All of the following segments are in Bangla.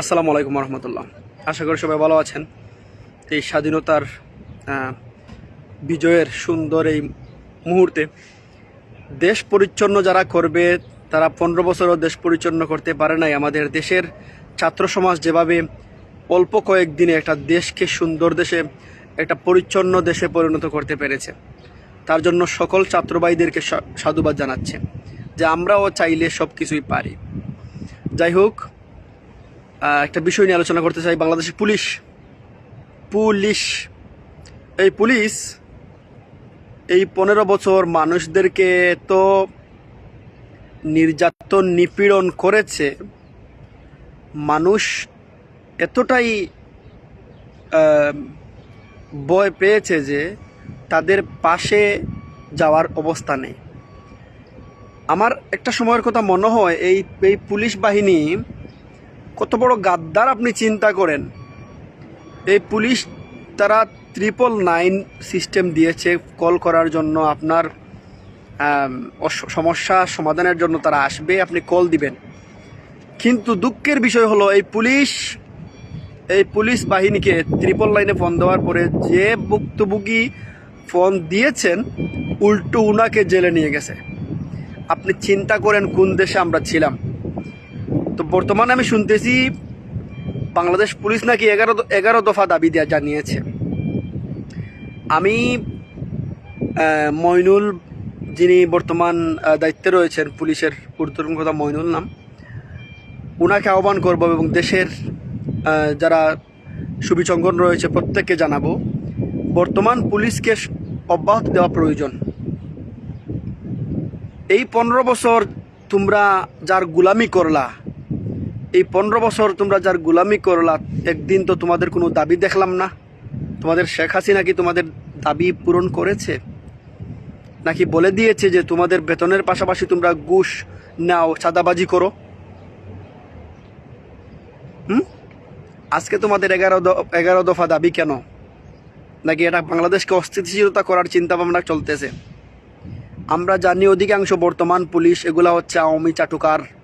আসসালামু আলাইকুম রহমতুল্লাহ আশা করি সবাই ভালো আছেন। এই স্বাধীনতার বিজয়ের সুন্দর এই মুহূর্তে দেশ পরিচ্ছন্ন যারা করবে, তারা পনেরো বছরও দেশ পরিচ্ছন্ন করতে পারে নাই। আমাদের দেশের ছাত্র সমাজ যেভাবে অল্প কয়েকদিনে একটা দেশকে সুন্দর দেশে, একটা পরিচ্ছন্ন দেশে পরিণত করতে পেরেছে, তার জন্য সকল ছাত্রবাহীদেরকে সাধুবাদ জানাচ্ছে যে আমরাও চাইলে সব কিছুই পারি। যাই হোক একটা বিষয় নিয়ে আলোচনা করতে চাই, বাংলাদেশের পুলিশ। পুলিশ। এই পুলিশ, এই পনেরো বছর মানুষদেরকে তো নির্যাতন, নিপীড়ন করেছে। মানুষ এতটাই ভয় পেয়েছে যে তাদের পাশে যাওয়ার অবস্থা নেই। আমার একটা সময়ের কথা মনে হয়, এই এই পুলিশ বাহিনী কত বড় গাদ্দার আপনি চিন্তা করেন? এই পুলিশ তারা ট্রিপল নাইন সিস্টেম দিয়েছে কল করার জন্য আপনার সমস্যা সমাধানের জন্য তারা আসবে, আপনি কল দিবেন। কিন্তু দুঃখের বিষয় হলো এই পুলিশ এই পুলিশ বাহিনীকে ত্রিপল লাইনে ফোন দেওয়ার পরে যে ভুক্তভোগী ফোন দিয়েছেন, উল্টো উনাকে জেলে নিয়ে গেছে। আপনি চিন্তা করেন কোন দেশে আমরা ছিলাম। তো বর্তমানে আমি শুনতেছি বাংলাদেশ পুলিশ নাকি এগারো এগারো দফা দাবি দেওয়া জানিয়েছে। আমি মইনুল, যিনি বর্তমান দায়িত্বে রয়েছেন পুলিশের ঊর্ধ্বতন কথা মইনুল নাম ওনাকে আহ্বান করব এবং দেশের যারা সুবিচঙ্গন রয়েছে প্রত্যেককে জানাব, বর্তমান পুলিশকে অব্যাহত দেওয়া প্রয়োজন। এই পনেরো বছর তোমরা যার গুলামি করলা এই পনেরো বছর তোমরা যার গুলামি করলা, একদিন তো তোমাদের কোনো দাবি দেখলাম না। তোমাদের শেখ হাসিনা কি তোমাদের দাবি পূরণ করেছে? নাকি বলে দিয়েছে যে তোমাদের বেতনের পাশাপাশি তোমরা ঘুষ নাও, চাঁদাবাজি করো? হুম? আজকে তোমাদের এগারো এগারো দফা দাবি কেন? নাকি এটা বাংলাদেশকে অস্থিতিশীলতা করার চিন্তা ভাবনা চলতেছে? আমরা জানি অধিকাংশ বর্তমান পুলিশ এগুলা হচ্ছে আওয়ামী চাটুকার।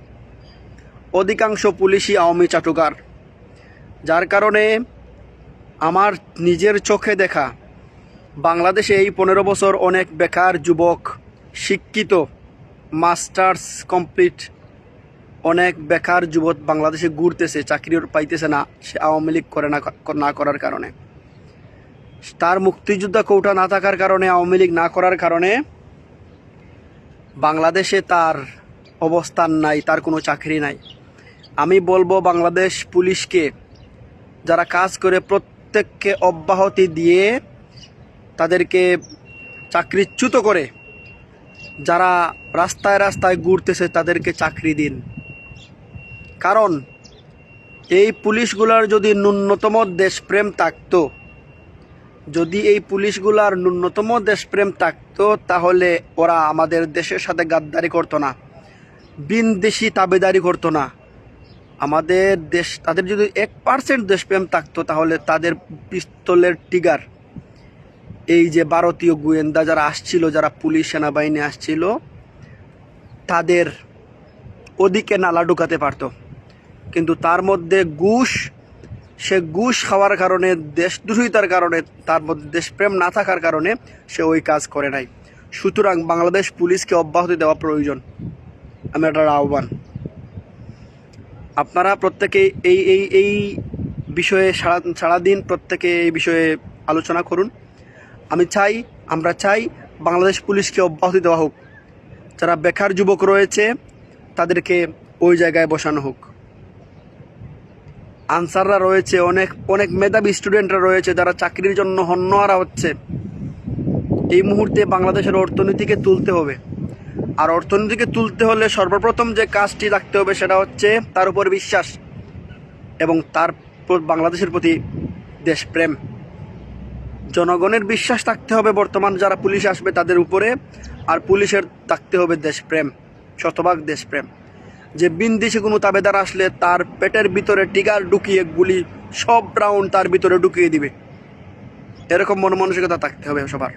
অধিকাংশ পুলিশই আওয়ামী চাটুকার। যার কারণে আমার নিজের চোখে দেখা বাংলাদেশে এই পনেরো বছর অনেক বেকার যুবক, শিক্ষিত, মাস্টার্স কমপ্লিট, অনেক বেকার যুবক বাংলাদেশে ঘুরতেছে চাকরি পাইতেছে না, সে আওয়ামী লীগ করে না না করার কারণে। তার মুক্তিযোদ্ধা কৌটা না থাকার কারণে, আওয়ামী লীগ না করার কারণে বাংলাদেশে তার অবস্থান নাই, তার কোনো চাকরি নাই। আমি বলব বাংলাদেশ পুলিশকে, যারা কাজ করে প্রত্যেককে অব্যাহতি দিয়ে তাদেরকে চাকরিচ্যুত করে, যারা রাস্তায় রাস্তায় ঘুরতেছে তাদেরকে চাকরি দিন। কারণ, এই পুলিশগুলার যদি ন্যূনতম দেশপ্রেম থাকতো, যদি এই পুলিশগুলার ন্যূনতম দেশপ্রেম থাকতো, তাহলে ওরা আমাদের দেশের সাথে গাদ্দারি করতো না বিনদেশি তাবেদারি করতো না। আমাদের দেশ, তাদের যদি এক পার্সেন্ট দেশপ্রেম থাকতো, তাহলে তাদের পিস্তলের টিগার এই যে ভারতীয় গোয়েন্দা যারা আসছিল, যারা পুলিশ সেনাবাহিনী আসছিল, তাদের ওদিকে নালা ঢুকাতে পারতো। কিন্তু তার মধ্যে ঘুষ, সে ঘুষ খাওয়ার কারণে দেশদ্রোহিতার কারণে, তার মধ্যে দেশপ্রেম না থাকার কারণে সে ওই কাজ করে নাই। সুতরাং বাংলাদেশ পুলিশকে অব্যাহতি দেওয়া প্রয়োজন। আমি একটা আহ্বান। আপনারা প্রত্যেকে এই এই এই বিষয়ে সারা, সারাদিন প্রত্যেকে এই বিষয়ে আলোচনা করুন। আমি চাই, আমরা চাই বাংলাদেশ পুলিশকে অব্যাহতি দেওয়া হোক। যারা বেকার যুবক রয়েছে, তাদেরকে ওই জায়গায় বসানো হোক। আনসাররা রয়েছে, অনেক অনেক মেধাবী স্টুডেন্টরা রয়েছে যারা চাকরির জন্য হন্যহারা হচ্ছে। এই মুহূর্তে বাংলাদেশের অর্থনীতিকে তুলতে হবে। আর অর্থনীতিকে তুলতে হলে সর্বপ্রথম যে কাজটি রাখতে হবে সেটা হচ্ছে তার উপর বিশ্বাস এবং তার বাংলাদেশের প্রতি দেশপ্রেম। জনগণের বিশ্বাস থাকতে হবে বর্তমান যারা পুলিশ আসবে তাদের উপরে, আর পুলিশের থাকতে হবে দেশপ্রেম, শতভাগ দেশপ্রেম। যে বিন্দিসে কোনো তাবেদার আসলে তার পেটের ভিতরে টিগার ঢুকিয়ে গুলি, সব রাউন্ড তার ভিতরে ঢুকিয়ে দিবে। এরকম মন মানসিকতা থাকতে হবে সবার।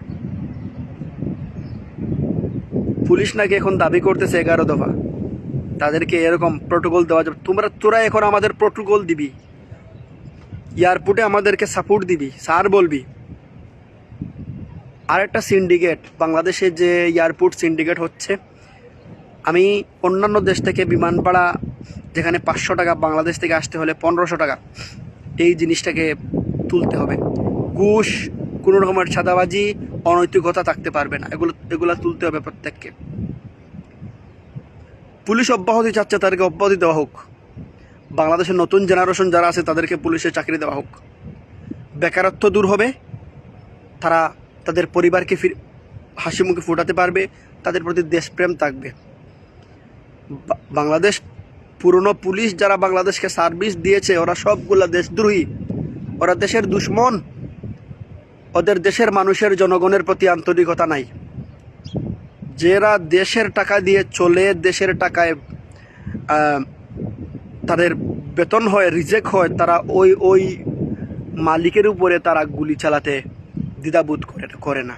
পুলিশ নাকি এখন দাবি করতেছে এগারো দফা। তাদেরকে এরকম প্রোটোকল দেওয়া যাবে। তোমরা, তোরা এখন আমাদের প্রোটোকল দিবি। এয়ারপোর্টে আমাদেরকে সাপোর্ট দিবি। স্যার বলবি। আর একটা সিন্ডিকেট বাংলাদেশে যে এয়ারপোর্ট সিন্ডিকেট হচ্ছে, আমি অন্যান্য দেশ থেকে বিমান ভাড়া, যেখানে পাঁচশো টাকা, বাংলাদেশ থেকে আসতে হলে পনেরোশো টাকা, এই জিনিসটাকে তুলতে হবে। ঘুষ, কোনো রকমের ছাদাবাজি অনৈতিকতা থাকতে পারবে না। এগুলো এগুলো তুলতে হবে প্রত্যেককে। পুলিশ অব্যাহতি চাচ্ছে, তাদেরকে অব্যাহতি দেওয়া হোক। বাংলাদেশের নতুন জেনারেশন যারা আছে, তাদেরকে পুলিশে চাকরি দেওয়া হোক। বেকারত্ব দূর হবে। তারা তাদের পরিবারকে ফির হাসি মুখে ফোটাতে পারবে। তাদের প্রতি দেশপ্রেম থাকবে। বাংলাদেশ পুরনো পুলিশ যারা বাংলাদেশকে সার্ভিস দিয়েছে, ওরা সবগুলা দেশদ্রোহী। ওরা দেশের দুশ্মন। ওদের দেশের মানুষের জনগণের প্রতি আন্তরিকতা নাই। যারা দেশের টাকা দিয়ে চলে, দেশের টাকায় তাদের বেতন হয়, রিজেক্ট হয়, তারা ওই ওই মালিকের উপরে তারা গুলি চালাতে দ্বিধাবোধ করে করে না।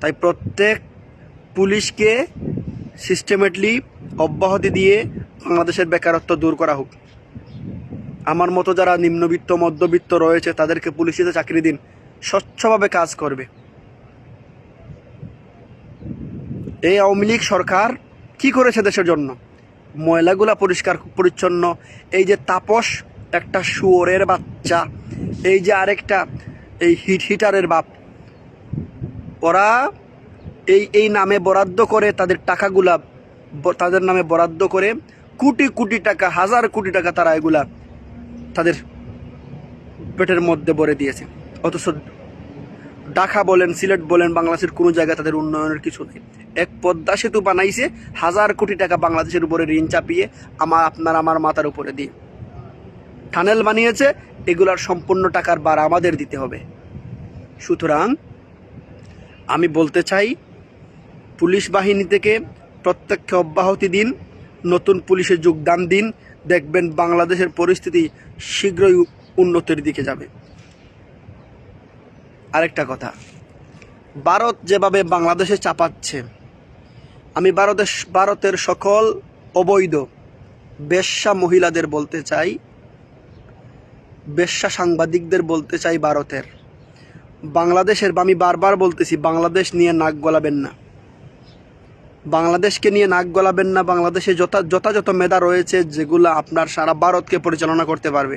তাই প্রত্যেক পুলিশকে সিস্টেমেটলি অব্যাহতি দিয়ে বাংলাদেশের বেকারত্ব দূর করা হোক। আমার মতো যারা নিম্নবিত্ত, মধ্যবিত্ত রয়েছে, তাদেরকে পুলিশিতে চাকরি দিন। স্বচ্ছভাবে কাজ করবে। এই আওয়ামী লীগ সরকার কি করেছে দেশের জন্য? ময়লাগুলা পরিষ্কার, পরিচ্ছন্ন, এই যে তাপস, একটা শুয়োরের বাচ্চা, এই যে আরেকটা, এই হিট হিটারের বাপ। ওরা এই এই নামে বরাদ্দ করে তাদের টাকাগুলা তাদের নামে বরাদ্দ করে কোটি কোটি টাকা, হাজার কোটি টাকা তারা এগুলা তাদের পেটের মধ্যে ভরে দিয়েছে। অথচ ঢাকা বলেন, সিলেট বলেন, বাংলাদেশের কোনো জায়গায় তাদের উন্নয়নের কিছু নেই। এক পদ্মা সেতু বানাইছে, হাজার কোটি টাকা বাংলাদেশের উপরে ঋণ চাপিয়ে আমার, আপনার, আমার মাথার উপরে দিয়ে। টানেল বানিয়েছে, এগুলার সম্পূর্ণ টাকার বার আমাদের দিতে হবে। সুতরাং আমি বলতে চাই, পুলিশ বাহিনী থেকে প্রত্যেককে অব্যাহতি দিন, নতুন পুলিশে যোগদান দিন, দেখবেন বাংলাদেশের পরিস্থিতি শীঘ্রই উন্নতির দিকে যাবে। আরেকটা কথা। ভারত যেভাবে বাংলাদেশে চাপাচ্ছে, আমি ভারতের ভারতের সকল অবৈধ বেশ্যা মহিলাদের বলতে চাই, বেশ্যা সাংবাদিকদের বলতে চাই ভারতের। বাংলাদেশের, বা আমি বারবার বলতেছি, বাংলাদেশ নিয়ে নাক গলাবেন না। বাংলাদেশকে নিয়ে নাক গলাবেন না, বাংলাদেশে যথা, যথাযথ মেধা রয়েছে যেগুলো আপনার সারা ভারতকে পরিচালনা করতে পারবে।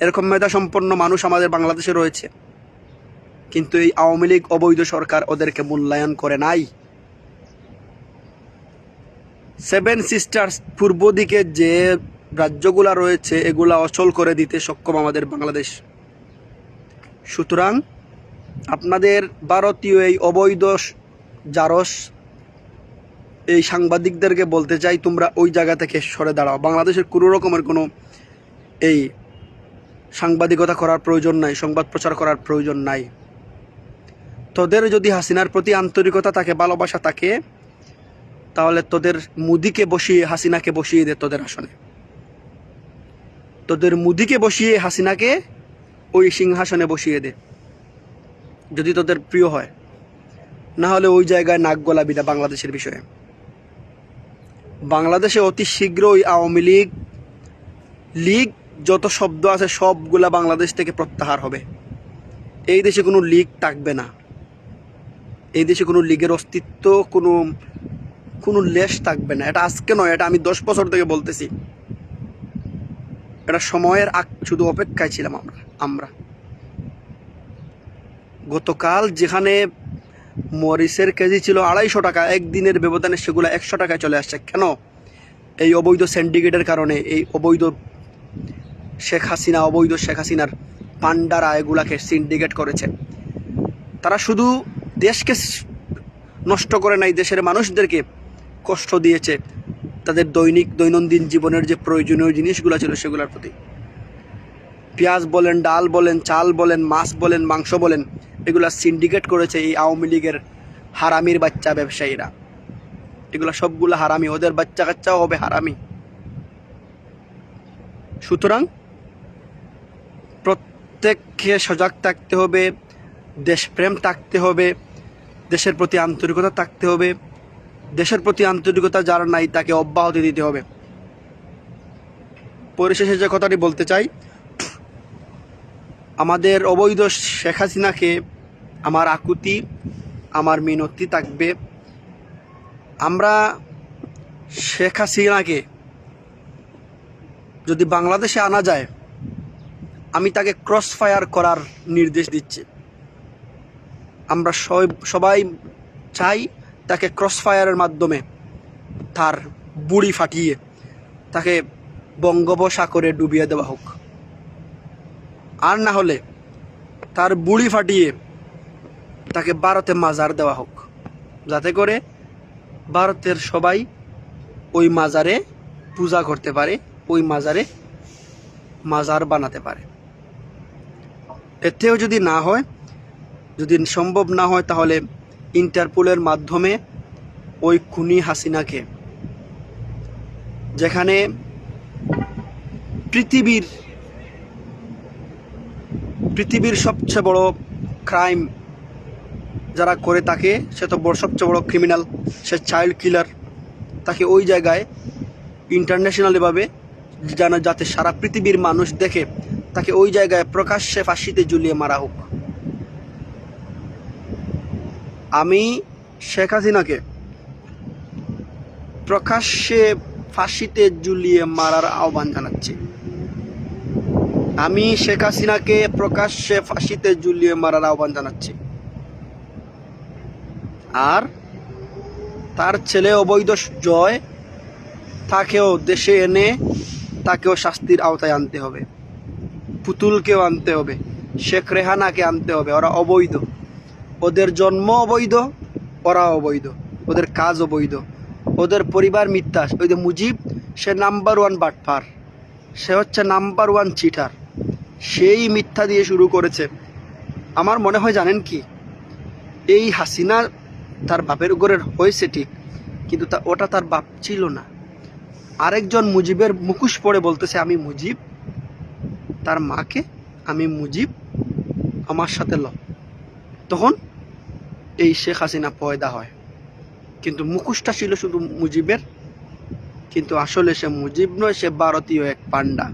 এরকম মেধা সম্পন্ন মানুষ আমাদের বাংলাদেশে রয়েছে। কিন্তু এই আওয়ামী লীগ অবৈধ সরকার ওদেরকে মূল্যায়ন করে নাই। সেভেন সিস্টার্স পূর্ব দিকে যে রাজ্যগুলা রয়েছে, এগুলা অচল করে দিতে সক্ষম আমাদের বাংলাদেশ। সুতরাং আপনাদের ভারতীয় এই অবৈধ জারস, এই সাংবাদিকদেরকে বলতে চাই, তোমরা ওই জায়গা থেকে সরে দাঁড়াও। বাংলাদেশের কোনো রকমের কোনো এই সাংবাদিকতা করার প্রয়োজন নাই, সংবাদ প্রচার করার প্রয়োজন নাই। তোদের যদি হাসিনার প্রতি আন্তরিকতা থাকে, ভালোবাসা থাকে, তাহলে তোদের মুদিকে বসিয়ে হাসিনাকে বসিয়ে দে তোদের আসনে। তোদের মুদিকে বসিয়ে হাসিনাকে ওই সিংহাসনে বসিয়ে দে, যদি তোদের প্রিয় হয়। না হলে ওই জায়গায় নাক গলাবি না বাংলাদেশের বিষয়ে। বাংলাদেশে অতি শীঘ্রই আওয়ামী লীগ লীগ যত শব্দ আছে সবগুলা বাংলাদেশ থেকে প্রত্যাহার হবে। এই দেশে কোনো লীগ থাকবে না। এই দেশে কোনো লীগের অস্তিত্ব, কোনো কোনো লেশ থাকবে না। এটা আজকে নয়, এটা আমি দশ বছর থেকে বলতেছি। এটা সময়ের আগ, শুধু অপেক্ষায় ছিলাম আমরা আমরা। গতকাল যেখানে মরিচের কেজি ছিল আড়াইশো টাকা, একদিনের ব্যবধানে সেগুলো একশো টাকায় চলে আসছে। কেন? এই অবৈধ সিন্ডিকেটের কারণে, এই অবৈধ শেখ হাসিনা, অবৈধ শেখ হাসিনার পান্ডারা এগুলাকে সিন্ডিকেট করেছে। তারা শুধু দেশকে নষ্ট করে নাই, দেশের মানুষদেরকে কষ্ট দিয়েছে, তাদের দৈনিক, দৈনন্দিন জীবনের যে প্রয়োজনীয় জিনিসগুলো ছিল সেগুলোর প্রতি। পেঁয়াজ বলেন, ডাল বলেন, চাল বলেন, মাছ বলেন, মাংস বলেন, এগুলো সিন্ডিকেট করেছে এই আওয়ামী লীগের হারামির বাচ্চা ব্যবসায়ীরা। এগুলো সবগুলো হারামি, ওদের বাচ্চা কাচ্চাও হবে হারামি। সুতরাং প্রত্যেককে সজাগ থাকতে হবে, দেশপ্রেম থাকতে হবে দেশের প্রতি আন্তরিকতা থাকতে হবে। দেশের প্রতি আন্তরিকতা যার নাই তাকে অব্যাহতি দিতে হবে। পরিশেষে যে কথাটি বলতে চাই, আমাদের অবৈধ শেখ হাসিনাকে আমার আকুতি, আমার মিনতি থাকবে। আমরা শেখ হাসিনাকে যদি বাংলাদেশে আনা যায়, আমি তাকে ক্রস ফায়ার করার নির্দেশ দিচ্ছি। আমরা সব- সবাই চাই তাকে ক্রস ফায়ারের মাধ্যমে তার বুড়ি ফাটিয়ে তাকে বঙ্গোপসাগরে ডুবিয়ে দেওয়া হোক। আর না হলে তার বুড়ি ফাটিয়ে তাকে ভারতে মাজার দেওয়া হোক। যাতে করে ভারতের সবাই ওই মাজারে পূজা করতে পারে, ওই মাজারে মাজার বানাতে পারে। এতেও যদি না হয় যদি সম্ভব না হয় তাহলে ইন্টারপোলের মাধ্যমে ওই খুনি হাসিনাকে, যেখানে পৃথিবীর পৃথিবীর সবচেয়ে বড় ক্রাইম যারা করে তাকে, সে তো বড়, সবচেয়ে বড় ক্রিমিনাল সে চাইল্ড কিলার তাকে ওই জায়গায় ইন্টারন্যাশনালিভাবে যেন যাতে সারা পৃথিবীর মানুষ দেখে, তাকে ওই জায়গায় প্রকাশ্যে ফাঁসিতে ঝুলিয়ে মারা হোক। আমি শেখ হাসিনাকে প্রকাশ্যে ফাঁসিতে ঝুলিয়ে মারার আহ্বান জানাচ্ছি। আমি শেখ হাসিনাকে প্রকাশ্যে ফাঁসিতে ঝুলিয়ে মারার আহ্বান জানাচ্ছি। আর তার ছেলে অবৈধ জয়, তাকেও দেশে এনে তাকেও শাস্তির আওতায় আনতে হবে। পুতুলকেও আনতে হবে, শেখ রেহানাকে আনতে হবে, ওরা অবৈধ। ওদের জন্ম অবৈধ ওরা অবৈধ, ওদের কাজ অবৈধ, ওদের পরিবার মিথ্যা। ওই যে মুজিব, সে নাম্বার ওয়ান বাটপার সে হচ্ছে নাম্বার ওয়ান চিটার সেই মিথ্যা দিয়ে শুরু করেছে। আমার মনে হয় জানেন কি, এই হাসিনা তার বাপের ঘরের হয়েছে ঠিক, কিন্তু তা ওটা তার বাপ ছিল না। আরেকজন মুজিবের মুখোশ পড়ে বলতেছে, আমি মুজিব, তার মাকে আমি মুজিব, আমার সাথে ল তখন এই শেখ হাসিনা পয়দা হয়। কিন্তু মুখোশটা ছিল শুধু মুজিবের, কিন্তু আসলে সে মুজিব নয়, সে ভারতীয় এক পান্ডা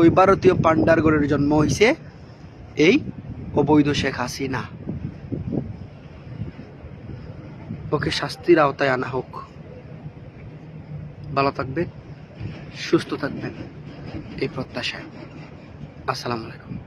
ওই ভারতীয় পান্ডার ঘরের জন্ম হয়েছে এই অবৈধ শেখ হাসিনা। ওকে শাস্তির আওতায় আনা হোক। ভালো থাকবেন, সুস্থ থাকবেন, এই প্রত্যাশায়। আসসালামু আলাইকুম।